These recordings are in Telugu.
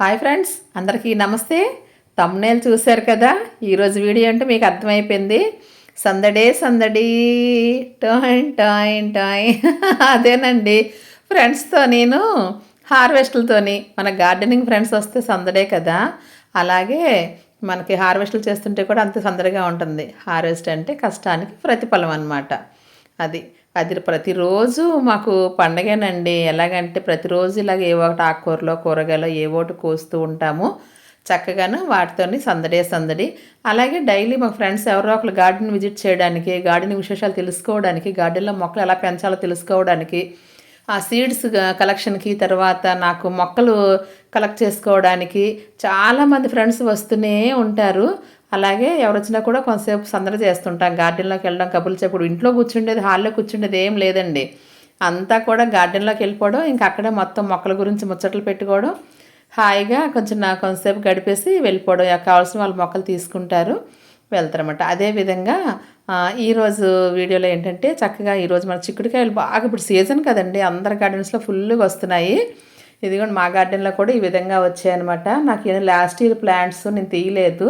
హాయ్ ఫ్రెండ్స్ అందరికీ నమస్తే. తమ్నేల్ చూశారు కదా ఈరోజు వీడియో అంటే మీకు అర్థమైపోయింది. సందడే సందడి టాయిన్ టాయిన్ టాయ్. అదేనండి ఫ్రెండ్స్తో నేను హార్వెస్ట్లతోని మన గార్డెనింగ్ ఫ్రెండ్స్ వస్తే సందడే కదా. అలాగే మనకి హార్వెస్ట్లు చేస్తుంటే కూడా అంత సందడిగా ఉంటుంది. హార్వెస్ట్ అంటే కష్టానికి ప్రతిఫలం అన్నమాట. అది. అది ప్రతిరోజు మాకు పండగేనండి. ఎలాగంటే ప్రతిరోజు ఇలాగ ఏ ఒకటి ఆకుకూరలో కూరగాయలు ఏ ఒకటి కోస్తూ ఉంటాము. చక్కగాను వాటితోని సందడే సందడి. అలాగే డైలీ మా ఫ్రెండ్స్ ఎవరో ఒకరు గార్డెన్ విజిట్ చేయడానికి గార్డెన్ విశేషాలు తెలుసుకోవడానికి గార్డెన్లో మొక్కలు ఎలా పెంచాలో తెలుసుకోవడానికి ఆ సీడ్స్ కలెక్షన్కి తర్వాత నాకు మొక్కలు కలెక్ట్ చేసుకోవడానికి చాలామంది ఫ్రెండ్స్ వస్తూనే ఉంటారు. అలాగే ఎవరొచ్చినా కూడా కొంతసేపు సందడి చేస్తుంటాం. గార్డెన్లోకి వెళ్ళడం కబుర్లు చెప్పుడు. ఇంట్లో కూర్చుండేది హాల్లో కూర్చుండేది ఏం లేదండి. అంతా కూడా గార్డెన్లోకి వెళ్ళిపోవడం ఇంకా అక్కడే మొత్తం మొక్కల గురించి ముచ్చట్లు పెట్టుకోవడం హాయిగా కొంచెం నా కొంతసేపు గడిపేసి వెళ్ళిపోవడం. కావాల్సిన వాళ్ళు మొక్కలు తీసుకుంటారు వెళ్తారన్నమాట. అదేవిధంగా ఈరోజు వీడియోలో ఏంటంటే చక్కగా ఈరోజు మన చిక్కుడుకాయలు బాగా ఇప్పుడు సీజన్ కదండి. అందరి గార్డెన్స్లో ఫుల్గా వస్తున్నాయి. ఇదిగోండి మా గార్డెన్లో కూడా ఈ విధంగా వచ్చాయన్నమాట. నాకు ఏదో లాస్ట్ ఇయర్ ప్లాంట్స్ నేను తీయలేదు.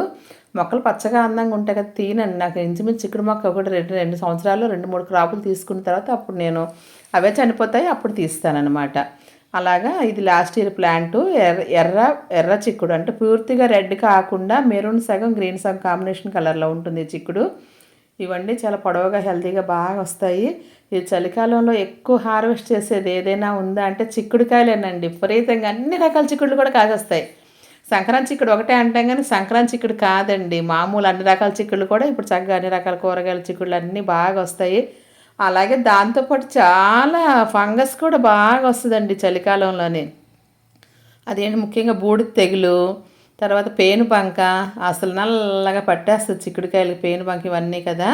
మొక్కలు పచ్చగా అందంగా ఉంటాయి కదా తీయనండి నాకు ఇంచుమించు చిక్కుడు మొక్క ఒకటి రెండు రెండు సంవత్సరాలు రెండు మూడు క్రాపులు తీసుకున్న తర్వాత అప్పుడు నేను అవే చనిపోతాయి అప్పుడు తీస్తానన్నమాట. అలాగా ఇది లాస్ట్ ఇయర్ ప్లాంట్ ఎర్ర ఎర్ర ఎర్ర చిక్కుడు. అంటే పూర్తిగా రెడ్ కాకుండా మెరూన్ సగం గ్రీన్ సగం కాంబినేషన్ కలర్లో ఉంటుంది చిక్కుడు. ఇవన్నీ చాలా పొడవుగా హెల్తీగా బాగా వస్తాయి. ఈ చలికాలంలో ఎక్కువ హార్వెస్ట్ చేసేది ఏదైనా ఉందా అంటే చిక్కుడుకాయలేనండి. విపరీతంగా అన్ని రకాల చిక్కుడులు కూడా కాసేస్తాయి. సంక్రాంతి చిక్కుడు ఒకటే అంటాం కానీ సంక్రాంతి చిక్కుడు కాదండి. మామూలు అన్ని రకాల చిక్కుళ్ళు కూడా ఇప్పుడు చక్కగా అన్ని రకాల కూరగాయల చిక్కుళ్ళు అన్నీ బాగా వస్తాయి. అలాగే దాంతోపాటు చాలా ఫంగస్ కూడా బాగా వస్తుందండి చలికాలంలోనే. అదేంటి ముఖ్యంగా బూడిద తెగులు తర్వాత పేను బంక అసలు నల్లగా పట్టేస్తుంది చిక్కుడుకాయలకి పేను బంక ఇవన్నీ కదా.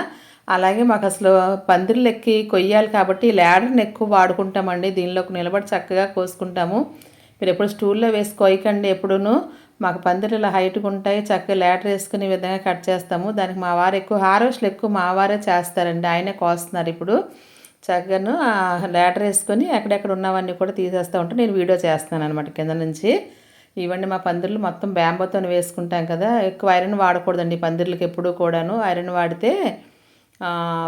అలాగే మాకు అసలు పందిర్లు ఎక్కి కొయ్యాలి కాబట్టి ఈ ల్యాడర్ని ఎక్కువ వాడుకుంటామండి. దీనిలోకి నిలబడి చక్కగా కోసుకుంటాము. మీరు ఎప్పుడు స్టూల్లో వేసి కొయ్యకండి ఎప్పుడూను. మాకు పందిర్లు ఇలా హైట్గా ఉంటాయి చక్కగా లేటర్ వేసుకునే విధంగా కట్ చేస్తాము. దానికి మా వారు ఎక్కువ హార్వెస్ట్లు ఎక్కువ మా వారే చేస్తారండి. ఆయనే కోస్తున్నారు ఇప్పుడు. చక్కగాను లేటర్ వేసుకొని ఎక్కడెక్కడ ఉన్నవన్నీ కూడా తీసేస్తూ ఉంటే నేను వీడియో చేస్తాను అనమాట కింద నుంచి. ఇవన్నీ మా పందిర్లు మొత్తం బ్యాంబోతో వేసుకుంటాం కదా. ఎక్కువ ఐరన్ వాడకూడదండి పందిర్లకు పందిర్లకి ఎప్పుడూ కూడాను. ఐరన్ వాడితే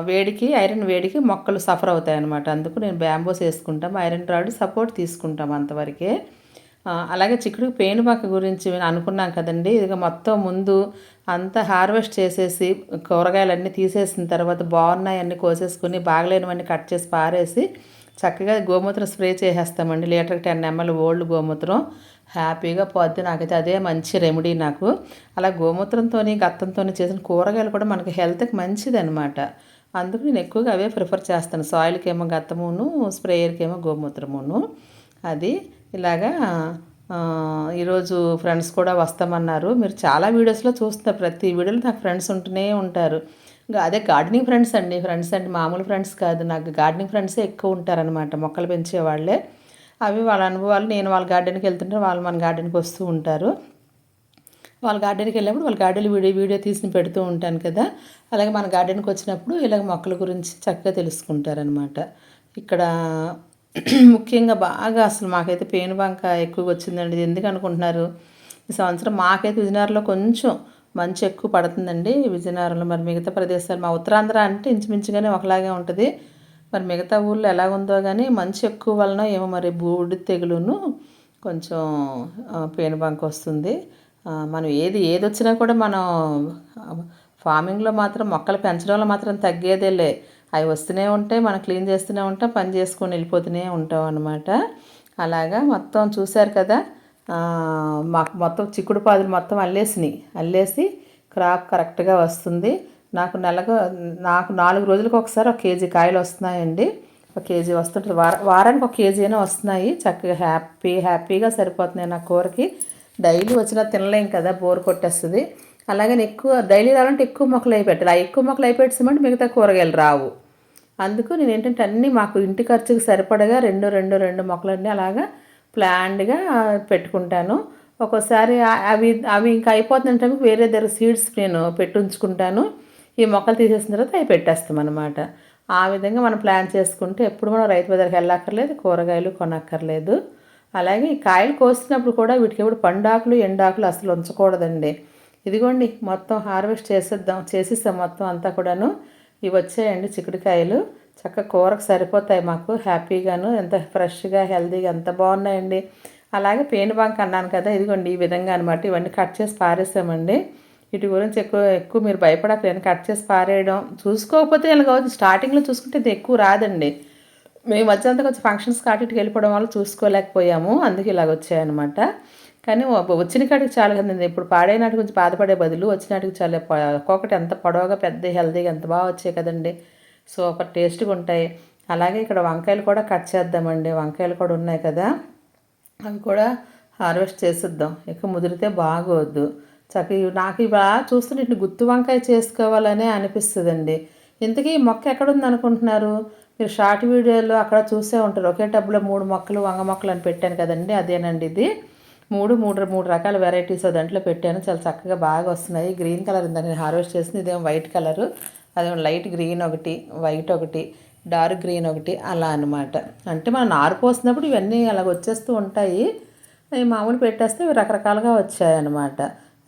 వేడికి ఐరన్ వేడికి మొక్కలు సఫర్ అవుతాయి అనమాట అందుకు నేను బ్యాంబోస్ వేసుకుంటాం ఐరన్ రాడ్ సపోర్ట్ తీసుకుంటాం అంతవరకే. అలాగే చిక్కుడు పేనుపాక గురించి అనుకున్నాం కదండి. ఇదిగో మొత్తం ముందు అంతా హార్వెస్ట్ చేసేసి కూరగాయలన్నీ తీసేసిన తర్వాత బాగున్నాయి అన్నీ కోసేసుకుని బాగలేనివన్నీ కట్ చేసి పారేసి చక్కగా గోమూత్రం స్ప్రే చేసేస్తామండి. లీటర్కి టెన్ ఎంఎల్ ఓల్డ్ గోమూత్రం. హ్యాపీగా పోద్ది నాకైతే అదే మంచి రెమెడీ నాకు. అలా గోమూత్రంతో గత్తంతో చేసిన కూరగాయలు కూడా మనకి హెల్త్కి మంచిది అనమాట అందుకు నేను ఎక్కువగా అవే ప్రిఫర్ చేస్తాను. సాయిల్కి ఏమో గత్తమును స్ప్రేయర్కి ఏమో గోమూత్రమును. అది ఇలాగా ఈరోజు ఫ్రెండ్స్ కూడా వస్తామన్నారు. మీరు చాలా వీడియోస్లో చూస్తారు ప్రతి వీడియోలో నాకు ఫ్రెండ్స్ ఉంటూనే ఉంటారు. అదే గార్డెనింగ్ ఫ్రెండ్స్ అండి. ఫ్రెండ్స్ అంటే మామూలు ఫ్రెండ్స్ కాదు. నాకు గార్డెనింగ్ ఫ్రెండ్సే ఎక్కువ ఉంటారనమాట మొక్కలు పెంచే వాళ్ళే. అవి వాళ్ళ అనుభవాలు నేను వాళ్ళ గార్డెన్కి వెళ్తుంటే వాళ్ళు మన గార్డెన్కి వస్తూ ఉంటారు. వాళ్ళ గార్డెన్కి వెళ్ళినప్పుడు వాళ్ళ గార్డెన్ వీడియో వీడియో తీసి పెడుతూ ఉంటాను కదా. అలాగే మన గార్డెన్కి వచ్చినప్పుడు ఇలాగ మొక్కల గురించి చక్కగా తెలుసుకుంటారనమాట ఇక్కడ ముఖ్యంగా బాగా అసలు మాకైతే పేను బంక ఎక్కువగా వచ్చిందండి. ఎందుకు అనుకుంటున్నారు? ఈ సంవత్సరం మాకైతే విజయనగరంలో కొంచెం మంచి ఎక్కువ పడుతుందండి. విజయనగరంలో మరి మిగతా ప్రదేశాలు మా ఉత్తరాంధ్ర అంటే ఇంచుమించుగానే ఒకలాగే ఉంటుంది. మరి మిగతా ఊళ్ళో ఎలాగుందో కానీ మంచి ఎక్కువ వలన ఏమో మరి బూడి తెగులును కొంచెం పేను పేనుబంక వస్తుంది. మనం ఏది ఏది వచ్చినా కూడా మనం ఫార్మింగ్లో మాత్రం మొక్కలు పెంచడంలో మాత్రం తగ్గేదేలే. అవి వస్తూనే ఉంటాయి మనం క్లీన్ చేస్తూనే ఉంటాం పని చేసుకొని వెళ్ళిపోతూనే ఉంటాం అనమాట అలాగా మొత్తం చూశారు కదా మాకు మొత్తం చిక్కుడు పాదులు మొత్తం అల్లేసినాయి. అల్లేసి క్రాప్ కరెక్ట్గా వస్తుంది. నాకు నెలకు నాకు నాలుగు రోజులకు ఒకసారి ఒక కేజీ కాయలు వస్తున్నాయండి. ఒక కేజీ వస్తుంటుంది. వార వారానికి ఒక కేజీ అయినా వస్తున్నాయి. చక్కగా హ్యాపీ హ్యాపీగా సరిపోతున్నాయి నా కూరకి. డైలీ వచ్చినా తినలేం కదా బోర్ కొట్టేస్తుంది. అలాగే ఎక్కువ డైలీ రావాలంటే ఎక్కువ మొక్కలు అయిపెట్టాలి ఆ ఎక్కువ మొక్కలు అయిపెట్టమంటే మిగతా కూరగాయలు రావు. అందుకు నేను ఏంటంటే అన్నీ మాకు ఇంటి ఖర్చుకి సరిపడగా రెండు రెండు రెండు మొక్కలన్నీ అలాగా ప్లాన్డ్గా పెట్టుకుంటాను. ఒక్కోసారి అవి అవి ఇంకా అయిపోతుందంటే వేరే దగ్గర సీడ్స్ నేను పెట్టుంచుకుంటాను ఈ మొక్కలు తీసేసిన తర్వాత అవి పెట్టేస్తాం అనమాట ఆ విధంగా మనం ప్లాన్ చేసుకుంటే ఎప్పుడు మనం రైతు బజార్కి వెళ్ళక్కర్లేదు కూరగాయలు కొనక్కర్లేదు. అలాగే ఈ కాయలు కోసినప్పుడు కూడా వీటికి ఎప్పుడు పండాకులు ఎండాకులు అసలు ఉంచకూడదండి. ఇదిగోండి మొత్తం హార్వెస్ట్ చేసేద్దాం చేసిస్తాం మొత్తం అంతా కూడాను. ఇవి వచ్చాయండి చిక్కుడుకాయలు. చక్క కూరకు సరిపోతాయి మాకు హ్యాపీగాను ఎంత ఫ్రెష్గా హెల్తీగా ఎంత బాగున్నాయండి. అలాగే పెయిన్ బాంక్ అన్నాను కదా ఇదిగోండి ఈ విధంగా అనమాట ఇవన్నీ కట్ చేసి పారేసామండి. వీటి గురించి ఎక్కువ ఎక్కువ మీరు భయపడకలేని కట్ చేసి పారేయడం చూసుకోకపోతే ఇలా కావచ్చు స్టార్టింగ్లో చూసుకుంటే ఇది ఎక్కువ రాదండి. మేము వచ్చేంత కొంచెం ఫంక్షన్స్ కాటికి వెళ్ళిపోవడం వల్ల చూసుకోలేకపోయాము. అందుకే ఇలాగ వచ్చాయన్నమాట. కానీ వచ్చిన కాటికి చాలా కదండి ఇప్పుడు పాడైనట్టు కొంచెం బాధపడే బదులు వచ్చినట్టుకి చాలా. ఒక్కొక్కటి ఎంత పొడవుగా పెద్ద హెల్తీగా ఎంత బాగా వచ్చాయి కదండి. సూపర్ టేస్ట్గా ఉంటాయి. అలాగే ఇక్కడ వంకాయలు కూడా కట్ చేద్దామండి. వంకాయలు కూడా ఉన్నాయి కదా. అవి కూడా హార్వెస్ట్ చేసిద్దాం. ఎక్కువ ముదిరితే బాగోద్దు చక్కగా నాకు ఇవా చూస్తుంటే ఇటు గుత్తి వంకాయ చేసుకోవాలనే అనిపిస్తుందండి. ఇంతకీ ఈ మొక్క ఎక్కడుంది అనుకుంటున్నారు? మీరు షార్ట్ వీడియోలో అక్కడ చూసే ఉంటారు. ఒకే టబ్లో మూడు మొక్కలు వంగ మొక్కలు అని పెట్టాను కదండి. అదేనండి ఇది. మూడు మూడు మూడు రకాల వెరైటీస్ దాంట్లో పెట్టాను. చాలా చక్కగా బాగా వస్తున్నాయి. గ్రీన్ కలర్ ఉందని నేను హార్వెస్ట్ చేసింది ఇదేమో వైట్ కలరు అదేమో లైట్ గ్రీన్ ఒకటి వైట్ ఒకటి డార్క్ గ్రీన్ ఒకటి అలా అనమాట అంటే మనం నారు పోసినప్పుడు ఇవన్నీ అలాగ వచ్చేస్తూ ఉంటాయి. మామూలు పెట్టేస్తే ఇవి రకరకాలుగా వచ్చాయన్నమాట.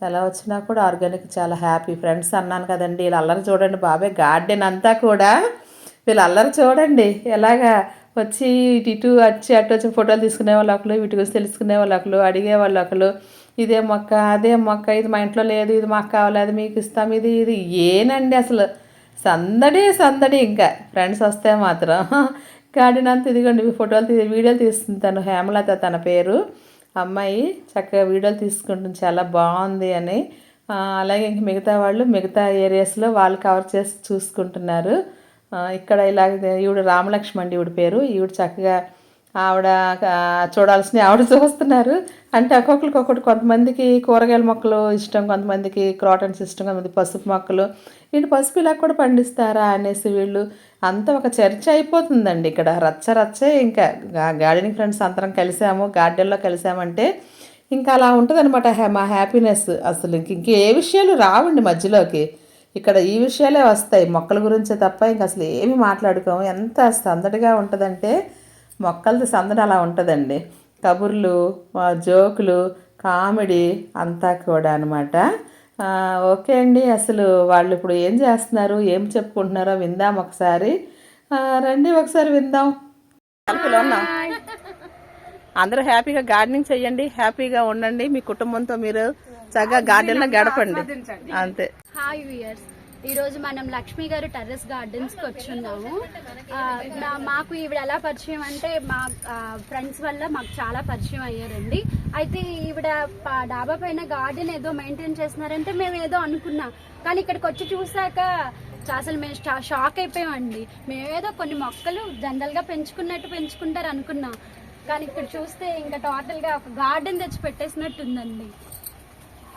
ఎలా వచ్చినా కూడా ఆర్గానిక్ చాలా హ్యాపీ ఫ్రెండ్స్ అన్నాను కదండి వీళ్ళు అల్లరి చూడండి బాబాయ్. గార్డెన్ అంతా కూడా వీళ్ళు అల్లరి చూడండి. ఎలాగా వచ్చి ఇటు ఇటు వచ్చి అటు వచ్చి ఫోటోలు తీసుకునే వాళ్ళు ఒకరు వీటి గురించి తెలుసుకునే వాళ్ళు ఒకరు అడిగే వాళ్ళు ఒకరు ఇదే మొక్క అదే మొక్క ఇది మా ఇంట్లో లేదు ఇది మాకు కావాలి అది మీకు ఇస్తాం ఇది ఇది. ఏనండి అసలు? సందడి సందడి ఇంకా. ఫ్రెండ్స్ వస్తే మాత్రం. కాడినంత ఇదిగోండి ఫోటోలు తీ వీడియోలు తీస్తుంది తను హేమలత తన పేరు. అమ్మాయి చక్కగా వీడియోలు తీసుకుంటుంది చాలా బాగుంది అని. అలాగే ఇంక మిగతా వాళ్ళు మిగతా ఏరియాస్లో వాళ్ళు కవర్ చేసి చూసుకుంటున్నారు. ఇక్కడ ఇలా ఈవిడ రామలక్ష్మణ్ ఈవిడ పేరు. ఈవిడ చక్కగా ఆవిడ చూడాల్సిన ఆవిడ చూస్తున్నారు. అంటే ఒక్కొక్కరికి ఒక్కొక్కటి కొంతమందికి కూరగాయల మొక్కలు ఇష్టం కొంతమందికి క్రాటన్స్ ఇష్టం కొంతమంది పసుపు మొక్కలు. వీటి పసుపు ఇలా కూడా పండిస్తారా అనేసి వీళ్ళు అంతా ఒక చర్చ అయిపోతుందండి ఇక్కడ. రచ్చ రచ్చే ఇంకా గార్డెనింగ్ ఫ్రెండ్స్ అందరం కలిసాము గార్డెన్లో కలిసామంటే ఇంకా అలా ఉంటుంది మా హ్యాపీనెస్. అసలు ఇంక ఇంకే విషయాలు రావండి మధ్యలోకి. ఇక్కడ ఈ విషయాలే వస్తాయి. మొక్కల గురించే తప్ప ఇంక అసలు ఏమి మాట్లాడుకోము. ఎంత సందడిగా ఉంటుందంటే మొక్కలది సందడి అలా ఉంటుందండి. కబుర్లు జోకులు కామెడీ అంతా కూడా అనమాట ఓకే అండి. అసలు వాళ్ళు ఇప్పుడు ఏం చేస్తున్నారు? ఏం చెప్పుకుంటున్నారో విందాం ఒకసారి. రండి ఒకసారి విందాం. అందరూ హ్యాపీగా గార్డెనింగ్ చేయండి హ్యాపీగా ఉండండి. మీ కుటుంబంతో మీరు చక్కగా గార్డెన్లో గడపండి. అంతే. హాయ్ వియర్స్ ఈ రోజు మనం లక్ష్మి గారు టెర్రస్ గార్డెన్స్కి వచ్చున్నాము. మాకు ఈవిడ ఎలా పరిచయం అంటే మా ఫ్రెండ్స్ వల్ల మాకు చాలా పరిచయం అయ్యారండి. అయితే ఈవిడ డాబా పైన గార్డెన్ ఏదో మెయింటైన్ చేస్తున్నారంటే మేము ఏదో అనుకున్నాం. కానీ ఇక్కడికి వచ్చి చూసాక అసలు మేము షాక్ అయిపోయామండి. మేమేదో కొన్ని మొక్కలు జనరల్గా పెంచుకున్నట్టు పెంచుకుంటారు అనుకున్నాం. కానీ ఇక్కడ చూస్తే ఇంకా టోటల్గా ఒక గార్డెన్ తెచ్చి పెట్టేసినట్టు ఉందండి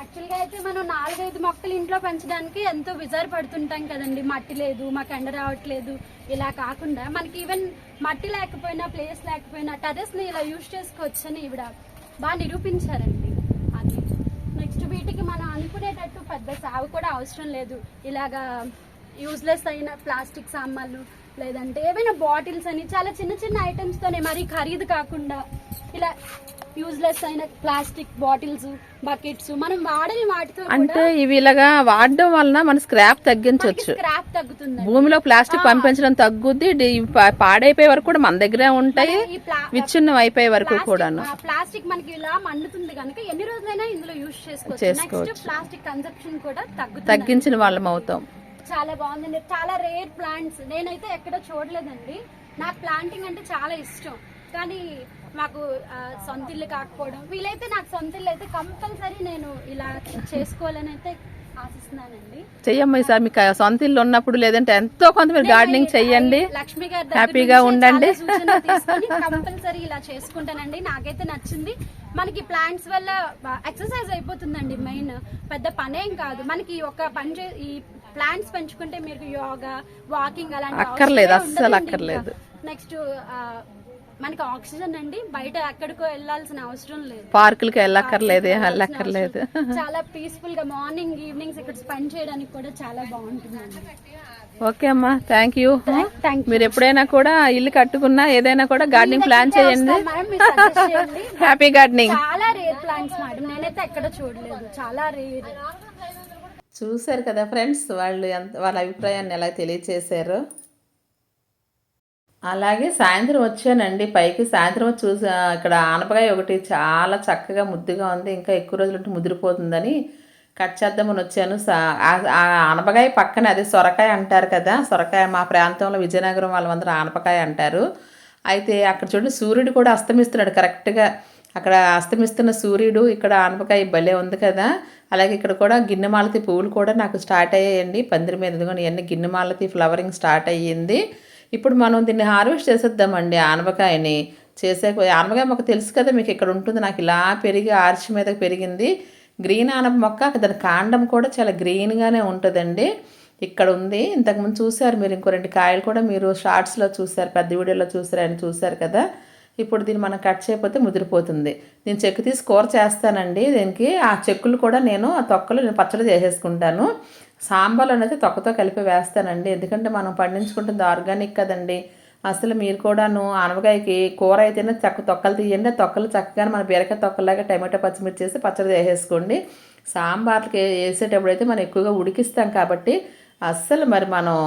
యాక్చువల్గా అయితే మనం నాలుగైదు మొక్కలు ఇంట్లో పెంచడానికి ఎంతో విజారు పడుతుంటాం కదండి. మట్టి లేదు మాకు ఎండ రావట్లేదు ఇలా కాకుండా మనకి ఈవెన్ మట్టి లేకపోయినా ప్లేస్ లేకపోయినా టెరెస్ని ఇలా యూజ్ చేసుకోవచ్చని ఈవిడ బాగా నిరూపించారండి. అది. నెక్స్ట్ వీటికి మనం అనుకునేటట్టు పెద్ద సాగు కూడా అవసరం లేదు. ఇలాగా యూజ్లెస్ అయిన ప్లాస్టిక్ సామాన్లు లేదంటే ఏవైనా బాటిల్స్ అని చాలా చిన్న చిన్న ఐటమ్స్తోనే మరీ ఖరీదు కాకుండా ఇలా యూజ్లెస్ అయిన ప్లాస్టిక్ బాటిల్స్ బకెట్స్ మనం వాడని వాటితో అంటే ఇవి ఇలాగా వాడడం వలన మన స్క్రాప్ తగ్గించవచ్చు స్క్రాప్ తగ్గుతుంది భూమిలో ప్లాస్టిక్ పంపించడం తగ్గుద్ది పాడైపోయే వరకు కూడా మన దగ్గరే ఉంటాయి విచ్ఛిన్నం అయిపోయే వరకు కూడాను. ఆ, ప్లాస్టిక్ మనకి ఇలా మండుతుంది కనుక ఎన్ని రోజులైనా ఇందులో యూజ్ చేసుకోవచ్చు. ప్లాస్టిక్ కన్సప్షన్ కూడా తగ్గించిన వాళ్ళం అవుతాం. చాలా బాగుందండి. చాలా రేర్ ప్లాంట్స్ నేనైతే ఎక్కడ చూడలేదండి. నాకు ప్లాంటింగ్ అంటే చాలా ఇష్టం. కానీ మాకు ఆ, సొంత ఇల్లు కాకపోవడం. వీలైతే నాకు సొంత ఇల్లు అయితే కంపల్సరీ నేను ఇలా చేసుకోవాలని అయితే ఆశిస్తున్నానండి. చెయ్యమ్మ ఈసారి మీకు సొంత ఇల్లు ఉన్నప్పుడు లేదంటే ఎంతో కొంత మీరు గార్డెనింగ్ చెయ్యండి. లక్ష్మి గారి హ్యాపీగా ఉండండి. కంపల్సరీ ఇలా చేసుకుంటానండి. నాకైతే నచ్చింది. మనకి ప్లాంట్స్ వల్ల ఎక్సర్సైజ్ అయిపోతుందండి మెయిన్. పెద్ద పనేం కాదు. మనకి ఒక పని చే ఈ ప్లాంట్స్ పెంచుకుంటే మీరు యోగా వాకింగ్ అలాంటి అక్కర్లేదు, అస్సలు అక్కర్లేదు. నెక్స్ట్ మనకి ఆక్సిజన్ అండి. బయట ఎక్కడికో వెళ్ళాల్సిన అవసరం లేదు. పార్కులకి వెళ్ళక్కర్లేదు వెళ్ళక్కర్లేదు. చాలా పీస్ఫుల్గా మార్నింగ్ ఈవినింగ్స్ ఇక్కడ స్పెండ్ చేయడానికి కూడా చాలా బాగుంటుందండి. ఓకే అమ్మా థ్యాంక్ యూ థ్యాంక్ మీరు ఎప్పుడైనా కూడా ఇల్లు కట్టుకున్నా ఏదైనా కూడా గార్డెనింగ్ ప్లాన్ చేయండి. హ్యాపీ గార్డెనింగ్ చాలా రేర్ ప్లాంట్స్ మేడం నేనైతే ఎక్కడ చూడలేదు. చాలా రేర్ చూశారు కదా ఫ్రెండ్స్ వాళ్ళు ఎంత వాళ్ళ అభిప్రాయాన్ని ఎలా తెలియచేశారు? అలాగే సాయంత్రం వచ్చానండి. పైకి సాయంత్రం వచ్చి చూసి ఇక్కడ ఆనపకాయ ఒకటి చాలా చక్కగా ముద్దుగా ఉంది. ఇంకా ఎక్కువ రోజులు ఉంటే ముదిరిపోతుందని కట్ చేద్దామని వచ్చాను. ఆ- ఆనపకాయ పక్కన అదే సొరకాయ అంటారు కదా సొరకాయ మా ప్రాంతంలో విజయనగరం వాళ్ళందరూ ఆనపకాయ అంటారు. అయితే అక్కడ చూడండి సూర్యుడు కూడా అస్తమిస్తున్నాడు కరెక్ట్గా. అక్కడ అస్తమిస్తున్న సూర్యుడు ఇక్కడ ఆనపకాయ భలే ఉంది కదా. అలాగే ఇక్కడ కూడా గిన్నెమాలతి పువ్వులు కూడా నాకు స్టార్ట్ అయ్యాయండి. పందిరి మీద ఇదిగోండి ఇవన్నీ గిన్నెమాలతి ఫ్లవరింగ్ స్టార్ట్ అయ్యింది. ఇప్పుడు మనం దీన్ని హార్వెస్ట్ చేసేద్దామండి ఆనపకాయని. చేసే ఆనపకాయ మొక్క తెలుసు కదా మీకు ఇక్కడ ఉంటుంది. నాకు ఇలా పెరిగి ఆర్చి మీద పెరిగింది. గ్రీన్ ఆనప మొక్క దాని కాండం కూడా చాలా గ్రీన్గానే ఉంటుందండి. ఇక్కడ ఉంది. ఇంతకుముందు చూశారు మీరు ఇంకో రెండు కాయలు కూడా మీరు షార్ట్స్లో చూశారు పెద్ద వీడియోలో చూసారు అని చూశారు కదా. ఇప్పుడు దీన్ని మనం కట్ చేయకపోతే ముదిరిపోతుంది. నేను చెక్కు తీసి కూర చేస్తానండి. దీనికి ఆ చెక్కులు కూడా నేను ఆ తొక్కలు నేను పచ్చడి చేసేసుకుంటాను. సాంబార్లో అయితే తొక్కతో కలిపి వేస్తానండి. ఎందుకంటే మనం పండించుకుంటుంది ఆర్గానిక్ కదండి. అసలు మీరు కూడాను ఆనవకాయకి కూర అయితేనే చక్క తొక్కలు తీయండి. తొక్కలు చక్కగా మన బీరకాయ తొక్కలాగా టమాటో పచ్చిమిర్చి వేసి పచ్చడి వేసేసుకోండి సాంబార్కి వేసేటప్పుడు అయితే మనం ఎక్కువగా ఉడికిస్తాం కాబట్టి అస్సలు మరి మనం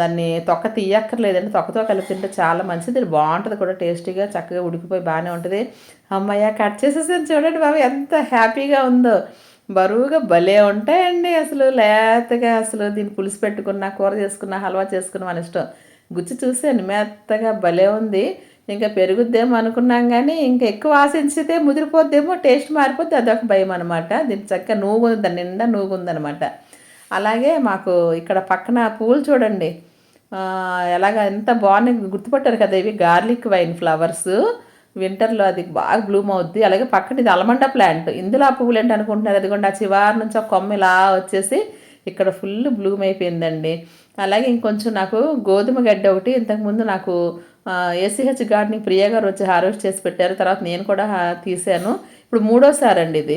దాన్ని తొక్క తీయక్కర్లేదండి. తొక్కతో కలిపి తింటే చాలా మంచిది. బాగుంటుంది కూడా టేస్టీగా చక్కగా ఉడికిపోయి బాగానే ఉంటుంది. అమ్మయ్య కట్ చేసేసాను చూడండి బాబు ఎంత హ్యాపీగా ఉందో. బరువుగా భలే ఉంటాయండి అసలు. లేతగా అసలు దీన్ని పులుసు పెట్టుకున్న కూర చేసుకున్న హల్వా చేసుకున్న మన ఇష్టం. గుచ్చి చూసాను మెత్తగా భలే ఉంది. ఇంకా పెరుగుద్దేమో అనుకున్నాం కానీ ఇంకా ఎక్కువ ఆశించితే ముదిరిపోద్దేమో టేస్ట్ మారిపోద్ది అదొక భయం అనమాట దీనికి చక్కగా నూగు ఉంది దాని నిండా నూగు ఉందనమాట అలాగే మాకు ఇక్కడ పక్కన పూలు చూడండి. ఎలాగ ఎంత బాగున్నాయి గుర్తుపట్టారు కదా ఇవి గార్లిక్ వైన్ ఫ్లవర్స్. వింటర్లో అది బాగా బ్లూమ్ అవుద్ది. అలాగే పక్కన ఇది అలమండ ప్లాంట్. ఇందులో ఆ పువ్వులు ఏంటి అనుకుంటున్నారు? అదిగోండి ఆ చివారి నుంచి ఒక కొమ్మ ఇలా వచ్చేసి ఇక్కడ ఫుల్ బ్లూమ్ అయిపోయిందండి. అలాగే ఇంకొంచెం నాకు గోధుమ గడ్డ ఒకటి ఇంతకుముందు నాకు ఏసీహెచ్ గార్డెనింగ్ ప్రియా గారు వచ్చి హార్వెస్ట్ చేసి పెట్టారు. తర్వాత నేను కూడా తీసాను. ఇప్పుడు మూడోసారి అండి ఇది.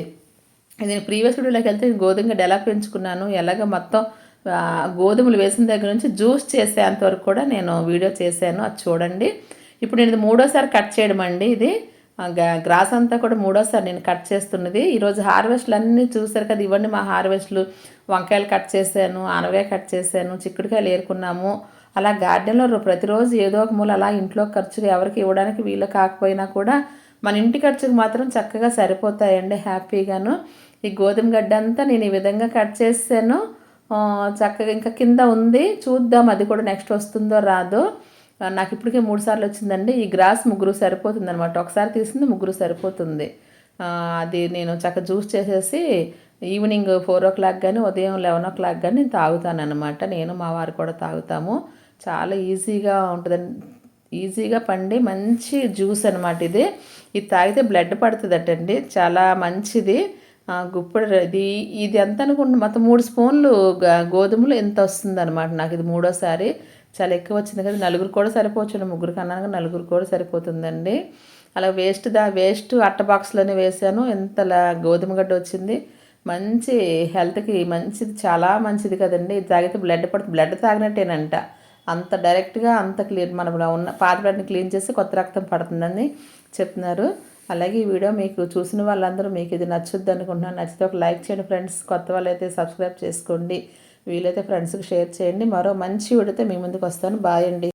ఇది ప్రీవియస్ వీడియోలోకి వెళ్తే గోధుమ గడ్డ ఎలా పెంచుకున్నాను ఎలాగ మొత్తం గోధుమలు వేసిన దగ్గర నుంచి జ్యూస్ చేసేంత వరకు కూడా నేను వీడియో చేశాను. అది చూడండి. ఇప్పుడు నేను ఇది మూడోసారి కట్ చేయడం అండి ఇది. గ్రాస్ అంతా కూడా మూడోసారి నేను కట్ చేస్తున్నది. ఈరోజు హార్వెస్ట్లు అన్నీ చూసారు కదా ఇవన్నీ మా హార్వెస్ట్లు. వంకాయలు కట్ చేశాను ఆనవకాయ కట్ చేశాను చిక్కుడుకాయలు ఏరుకున్నాము. అలా గార్డెన్లో రో- ప్రతిరోజు ఏదో ఒక మూల అలా ఇంట్లో ఖర్చులు ఎవరికి ఇవ్వడానికి వీలు కాకపోయినా కూడా మన ఇంటి ఖర్చుకు మాత్రం చక్కగా సరిపోతాయండి హ్యాపీగాను. ఈ గోధుమ గడ్డ అంతా నేను ఈ విధంగా కట్ చేసాను చక్కగా ఇంకా కింద ఉంది. చూద్దాం అది కూడా నెక్స్ట్ వస్తుందో రాదో. నాకు ఇప్పటికే మూడు సార్లు వచ్చిందండి. ఈ గ్రాస్ ముగ్గురు సరిపోతుంది అనమాట ఒకసారి తీసింది ముగ్గురు సరిపోతుంది. అది నేను చక్క జ్యూస్ చేసేసి ఈవినింగ్ ఫోర్ ఓ క్లాక్ కానీ ఉదయం లెవెన్ ఓ క్లాక్ కానీ నేను తాగుతాను అనమాట నేను మా వారు కూడా తాగుతాము. చాలా ఈజీగా ఉంటుందండి ఈజీగా పండి మంచి జ్యూస్ అనమాట ఇది. ఇది తాగితే బ్లడ్ పడుతుందటండి. చాలా మంచిది. గుప్పడు ఇది ఇది ఎంత అనుకుంటున్నా మొత్తం మూడు స్పూన్లు గ- గోధుమలు ఎంత వస్తుంది అనమాట నాకు ఇది మూడోసారి. చాలా ఎక్కువ వచ్చింది కదా నలుగురు కూడా సరిపోవచ్చు ముగ్గురు కన్నా నలుగురు కూడా సరిపోతుందండి. అలా వేస్ట్ దా వేస్ట్ అట్ట బాక్స్లోనే వేసాను. ఎంతలా గోధుమ గడ్డ వచ్చింది. మంచి హెల్త్కి మంచిది చాలా మంచిది కదండి. ఇది తాగితే బ్లడ్ పడుతుంది. బ్లడ్ తాగినట్టేనంట. అంత డైరెక్ట్గా అంత క్లీన్ మన ఉన్న పాత బ్లడ్ని క్లీన్ చేసి కొత్త రక్తం పడుతుందని చెప్తున్నారు. అలాగే ఈ వీడియో మీకు చూసిన వాళ్ళందరూ మీకు ఇది నచ్చుద్ది అనుకుంటున్నాను. నచ్చితే ఒక లైక్ చేయండి ఫ్రెండ్స్. కొత్త వాళ్ళైతే సబ్స్క్రైబ్ చేసుకోండి. వీలైతే ఫ్రెండ్స్కి షేర్ చేయండి. మరో మంచి వీడియోతో మీ ముందుకు వస్తాను. బాయ్ అండి.